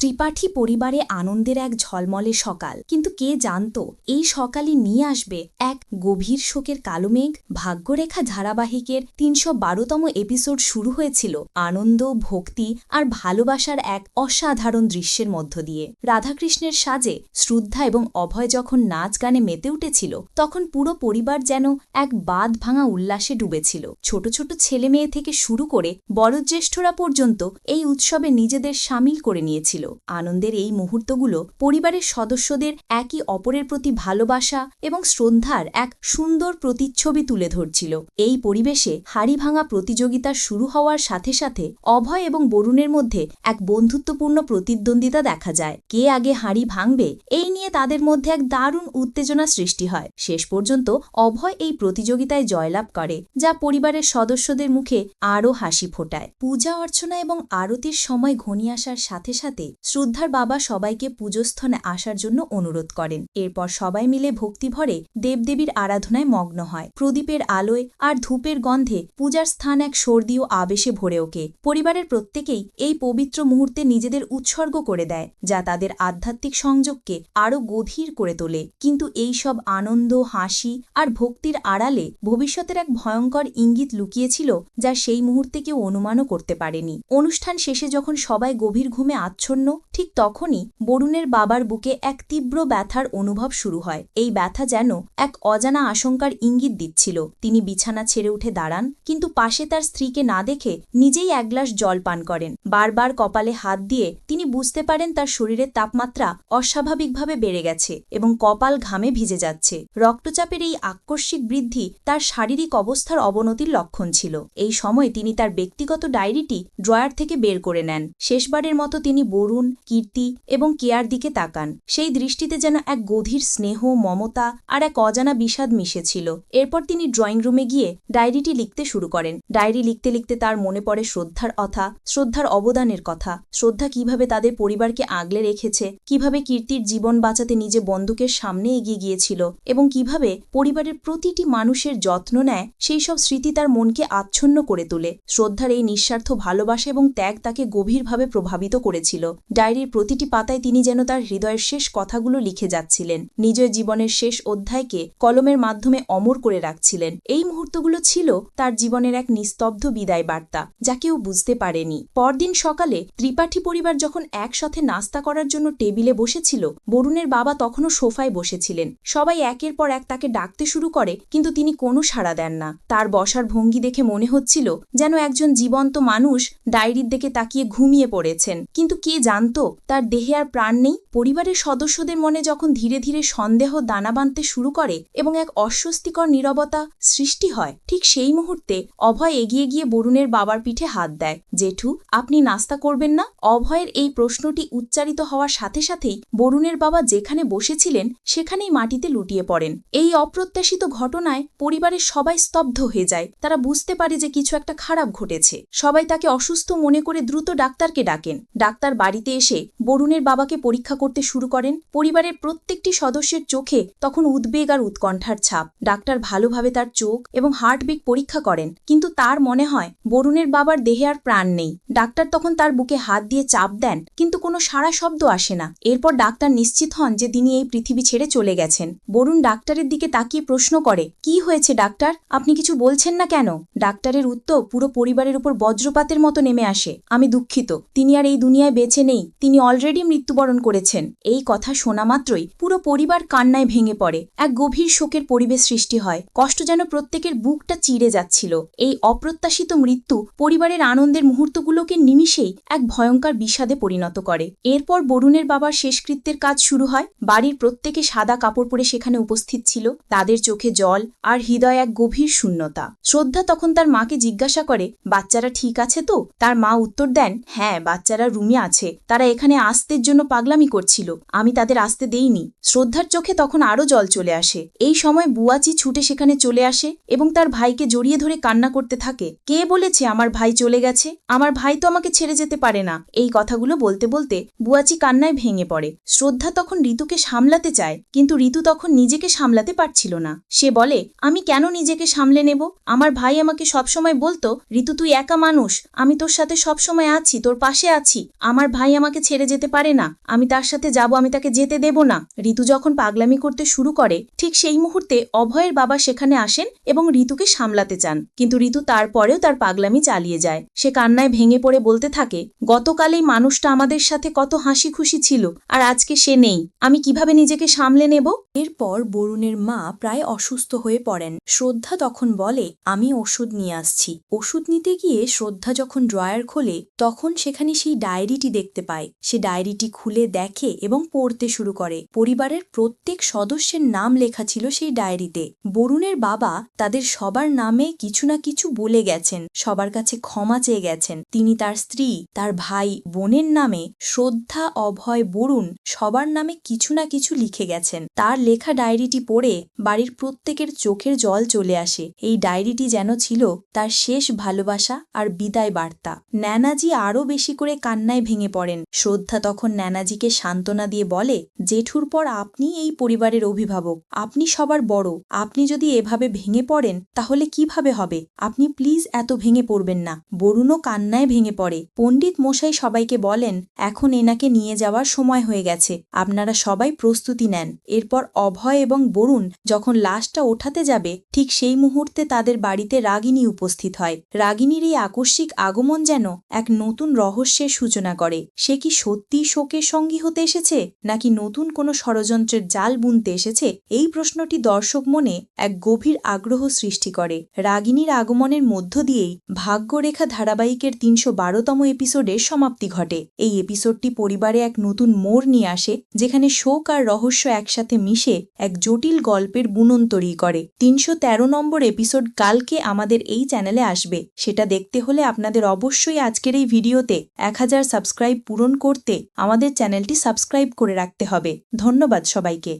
ত্রিপাঠী পরিবারে আনন্দের এক ঝলমলে সকাল। কিন্তু কে জানত, এই সকালই নিয়ে আসবে এক গভীর শোকের কালো মেঘ। ভাগ্যরেখা ধারাবাহিকের তিনশো বারোতম এপিসোড শুরু হয়েছিল আনন্দ, ভক্তি আর ভালোবাসার এক অসাধারণ দৃশ্যের মধ্য দিয়ে। রাধাকৃষ্ণের সাজে শ্রদ্ধা এবং অভয় যখন নাচ গানে মেতে উঠেছিল, তখন পুরো পরিবার যেন এক বাদ ভাঙা উল্লাসে ডুবেছিল। ছোট ছোট ছেলে মেয়ে থেকে শুরু করে বয়োজ্যেষ্ঠরা পর্যন্ত এই উৎসবে নিজেদের সামিল করে নিয়েছিল। আনন্দের এই মুহূর্তগুলো পরিবারের সদস্যদের একে অপরের প্রতি ভালোবাসা এবং শ্রদ্ধার এক সুন্দর প্রতিচ্ছবি তুলে ধরছিল। এই পরিবেশে হাড়ি ভাঙা প্রতিযোগিতা শুরু হওয়ার সাথে সাথে অভয় এবং বরুণের মধ্যে এক বন্ধুত্বপূর্ণ প্রতিদ্বন্দ্বিতা দেখা যায়। কে আগে হাড়ি ভাঙবে, এই নিয়ে তাদের মধ্যে এক দারুণ উত্তেজনা সৃষ্টি হয়। শেষ পর্যন্ত অভয় এই প্রতিযোগিতায় জয়লাভ করে, যা পরিবারের সদস্যদের মুখে আরও হাসি ফোটায়। পূজা অর্চনা এবং আরতির সময় ঘনিয়ে আসার সাথে সাথে শ্রদ্ধার বাবা সবাইকে পুজোস্থনে আসার জন্য অনুরোধ করেন। এরপর সবাই মিলে ভক্তিভরে দেবদেবীর আরাধনায় মগ্ন হয়। প্রদীপের আলোয় আর ধূপের গন্ধে পূজার স্থান এক সর্দি ও আবেশে ভরে ওকে পরিবারের প্রত্যেকেই এই পবিত্র মুহূর্তে নিজেদের উৎসর্গ করে দেয়, যা তাদের আধ্যাত্মিক সংযোগকে আরও গভীর করে তোলে। কিন্তু এই সব আনন্দ, হাসি আর ভক্তির আড়ালে ভবিষ্যতের এক ভয়ঙ্কর ইঙ্গিত লুকিয়েছিল, যা সেই মুহূর্তে কেউ অনুমানও করতে পারেনি। অনুষ্ঠান শেষে যখন সবাই গভীর ঘুমে আচ্ছন্ন ঠিক তখনই বরুণের বাবার বুকে এক তীব্র ব্যথার অনুভব শুরু হয়। এই ব্যথা যেন এক অজানা আশঙ্কার ইঙ্গিত দিচ্ছিল। তিনি বিছানা ছেড়ে উঠে দাঁড়ান, কিন্তু পাশে তার স্ত্রীকে না দেখে নিজেই এক গ্লাস জল পান করেন। বারবার কপালে হাত দিয়ে তিনি বুঝতে পারেন তার শরীরের তাপমাত্রা অস্বাভাবিকভাবে বেড়ে গেছে এবং কপাল ঘামে ভিজে যাচ্ছে। রক্তচাপের এই আকস্মিক বৃদ্ধি তার শারীরিক অবস্থার অবনতির লক্ষণ ছিল। এই সময় তিনি তার ব্যক্তিগত ডায়েরিটি ড্রয়ার থেকে বের করে নেন। শেষবারের মতো তিনি বরুণ কীর্তি এবং কেয়ার দিকে তাকান। সেই দৃষ্টিতে যেন এক গভীর স্নেহ, মমতা আর এক অজানা বিষাদ মিশেছিল। এরপর তিনি ড্রয়িং রুমে গিয়ে ডায়েরিটি লিখতে শুরু করেন। ডায়েরি লিখতে লিখতে তার মনে পড়ে শ্রদ্ধার কথা শ্রদ্ধার অবদানের কথা। শ্রদ্ধা কীভাবে তাদের পরিবারকে আগলে রেখেছে, কীভাবে কীর্তির জীবন বাঁচাতে নিজে বন্দুকের সামনে এগিয়ে গিয়েছিল এবং কীভাবে পরিবারের প্রতিটি মানুষের যত্ন নেয়, সেই সব স্মৃতি তার মনকে আচ্ছন্ন করে তোলে। শ্রদ্ধার এই নিঃস্বার্থ ভালোবাসা এবং ত্যাগ তাকে গভীরভাবে প্রভাবিত করেছিল। ডায়েরির প্রতিটি পাতায় তিনি যেন তার হৃদয়ের শেষ কথাগুলো লিখে যাচ্ছিলেন। নিজের জীবনের শেষ অধ্যায়কে কলমের মাধ্যমে অমর করে রাখছিলেন। এই মুহূর্তগুলো ছিল তার জীবনের এক নিস্তব্ধ বিদায় বার্তা, যা কেউ বুঝতে পারেনি। পরদিন সকালে ত্রিপাঠী পরিবার যখন একসাথে নাস্তা করার জন্য টেবিলে বসেছিল, বরুণের বাবা তখনও সোফায় বসেছিলেন। সবাই একের পর এক তাকে ডাকতে শুরু করে, কিন্তু তিনি কোনো সাড়া দেন না। তার বসার ভঙ্গি দেখে মনে হচ্ছিল যেন একজন জীবন্ত মানুষ ডায়েরির দিকে তাকিয়ে ঘুমিয়ে পড়েছেন। কিন্তু কে জানত, তার দেহে আর প্রাণ নেই। পরিবারের সদস্যদের মনে যখন ধীরে ধীরে সন্দেহ দানা বাঁধতে শুরু করে এবং এক অস্বস্তিকর নীরবতা সৃষ্টি হয়, ঠিক সেই মুহূর্তে অভয় এগিয়ে গিয়ে বরুণের বাবার পিঠে হাত দেয়। জেঠু, আপনি নাস্তা করবেন না? অভয়ের এই প্রশ্নটি উচ্চারিত হওয়ার সাথে সাথেই বরুণের বাবা যেখানে বসেছিলেন, সেখানেই মাটিতে লুটিয়ে পড়েন। এই অপ্রত্যাশিত ঘটনায় পরিবারের সবাই স্তব্ধ হয়ে যায়। তারা বুঝতে পারে যে কিছু একটা খারাপ ঘটেছে। সবাই তাকে অসুস্থ মনে করে দ্রুত ডাক্তারকে ডাকেন। ডাক্তার বাড়িতে এসে বরুণের বাবাকে পরীক্ষা করতে শুরু করেন। পরিবারের প্রত্যেকটি সদস্যের চোখে তখন উদ্বেগ আর উৎকণ্ঠার ছাপ। ডাক্তার ভালোভাবে তার চোখ এবং হার্টবিট পরীক্ষা করেন, কিন্তু তার মনে হয় বরুণের বাবার দেহে আর প্রাণ নেই। ডাক্তার তখন তার বুকে হাত দিয়ে চাপ দেন, কিন্তু কোনো সারা শব্দ আসে না। এরপর ডাক্তার নিশ্চিত হন যে তিনি এই পৃথিবী ছেড়ে চলে গেছেন। বরুণ ডাক্তারের দিকে তাকিয়ে প্রশ্ন করে, কি হয়েছে ডাক্তার? আপনি কিছু বলছেন না কেন? ডাক্তারের উত্তর পুরো পরিবারের উপর বজ্রপাতের মতো নেমে আসে, আমি দুঃখিত। তিনি আর এই দুনিয়ায় বেঁচে নেই, তিনি অলরেডি মৃত্যুবরণ করেছেন। এই কথা শোনা মাত্রই পুরো পরিবার কান্নায় ভেঙে পড়ে। এক গভীর শোকের পরিবেশ সৃষ্টি হয়। কষ্ট যেন প্রত্যেকের বুকটা চিড়ে যাচ্ছিল। এই অপ্রত্যাশিত মৃত্যু পরিবারের আনন্দের মুহূর্তগুলোকে নিমিষেই এক ভয়ঙ্কর বিষাদে পরিণত করে। এরপর বরুণের বাবার শেষকৃত্যের কাজ শুরু হয়। বাড়ির প্রত্যেকে সাদা কাপড় পরে সেখানে উপস্থিত ছিল। তাদের চোখে জল আর হৃদয় এক গভীর শূন্যতা। শ্রদ্ধা তখন তার মাকে জিজ্ঞাসা করে, বাচ্চারা ঠিক আছে তো? তার মা উত্তর দেন হ্যাঁ বাচ্চারা রুমে আছে। তারা এখানে আসতের জন্য পাগলামি করছিল। আমি তাদের আসতে দেইনি। শ্রদ্ধার চোখে তখন আরও জল চলে আসে। এই সময় বুয়াচি ছুটে সেখানে চলে আসে এবং তার ভাইকে জড়িয়ে ধরে কান্না করতে থাকে। কে বলেছে আমার ভাই চলে গেছে? আমার ভাই তো আমাকে ছেড়ে যেতে পারে না। এই কথাগুলো বলতে বলতে বুয়াচি কান্নায় ভেঙে পড়ে। শ্রদ্ধা তখন ঋতুকে সামলাতে চায়, কিন্তু ঋতু তখন নিজেকে সামলাতে পারছিল না। সে বলে, আমি কেন নিজেকে সামলে নেব? আমার ভাই আমাকে সবসময় বলতো, ঋতু, তুই একা মানুষ। আমি তোর সাথে সবসময় আছি, তোর পাশে আছি। আমার ভাই ভাই আমাকে ছেড়ে যেতে পারে না। আমি তার সাথে যাব, আমি তাকে যেতে দেব না। ঋতু যখন পাগলামি করতে শুরু করে, ঠিক সেই মুহূর্তে অভয়ের বাবা সেখানে আসেন এবং ঋতুকে সামলাতে চান। কিন্তু ঋতু তারপরেও তার পাগলামি চালিয়ে যায়। সে কান্নায় ভেঙে পড়ে বলতে থাকে, গতকাল এই মানুষটা আমাদের সাথে কত হাসি খুশি ছিল, আর আজকে সে নেই। আমি কীভাবে নিজেকে সামলে নেব? এরপর বরুণের মা প্রায় অসুস্থ হয়ে পড়েন। শ্রদ্ধা তখন বলে, আমি ওষুধ নিয়ে আসছি। ওষুধ নিতে গিয়ে শ্রদ্ধা যখন ড্রয়ার খোলে, তখন সেখানে সেই ডায়েরিটি দেখতে পায়। সে ডায়েরিটি খুলে দেখে এবং পড়তে শুরু করে। পরিবারের প্রত্যেক সদস্যের নাম লেখা ছিল সেই ডায়েরিতে। বরুণের বাবা তাদের সবার নামে কিছু না কিছু বলে গেছেন, সবার কাছে ক্ষমা চেয়ে গেছেন। তিনি তার স্ত্রী, তার ভাই, বোনের নামে শ্রদ্ধা অভয় বরুণ সবার নামে কিছু না কিছু লিখে গেছেন। তার লেখা ডায়েরিটি পড়ে বাড়ির প্রত্যেকের চোখের জল চলে আসে। এই ডায়েরিটি যেন ছিল তার শেষ ভালোবাসা আর বিদায় বার্তা। ন্যানাজি আরও বেশি করে কান্নায় ভেঙে পড়েন শ্রদ্ধা তখন ন্যানাজিকে সান্ত্বনা দিয়ে বলে, জেঠুর পর আপনি এই পরিবারের অভিভাবক। আপনি সবার বড়। আপনি যদি এভাবে ভেঙে পড়েন, তাহলে কীভাবে হবে? আপনি প্লিজ এত ভেঙে পড়বেন না। বরুণও কান্নায় ভেঙে পড়ে। পণ্ডিত মশাই সবাইকে বলেন, এখন এনাকে নিয়ে যাওয়ার সময় হয়ে গেছে। আপনারা সবাই প্রস্তুতি নেন। এরপর অভয় এবং বরুণ যখন লাশটা ওঠাতে যাবে, ঠিক সেই মুহূর্তে তাদের বাড়িতে রাগিনী উপস্থিত হয়। রাগিনীর এই আকস্মিক আগমন যেন এক নতুন রহস্যের সূচনা করে। সে কি সত্যিই শোকের সঙ্গী হতে এসেছে, নাকি নতুন কোনো ষড়যন্ত্রের জাল বুনতে এসেছে? এই প্রশ্নটি দর্শক মনে এক গভীর আগ্রহ সৃষ্টি করে। রাগিনীর আগমনের মধ্য দিয়েই ভাগ্যরেখা ধারাবাহিকের তিনশো বারোতম এপিসোডের সমাপ্তি ঘটে। এই এপিসোডটি পরিবারে এক নতুন মোড় নিয়ে আসে, যেখানে শোক আর রহস্য একসাথে মিশে এক জটিল গল্পের বুনন তৈরি করে। তিনশো তেরো নম্বর এপিসোড কালকে আমাদের এই চ্যানেলে আসবে। সেটা দেখতে হলে আপনাদের অবশ্যই আজকের এই ভিডিওতে এক হাজার সাবস্ক্রাইব পূরণ করতে আমাদের চ্যানেলটি সাবস্ক্রাইব করে রাখতে হবে। ধন্যবাদ সবাইকে।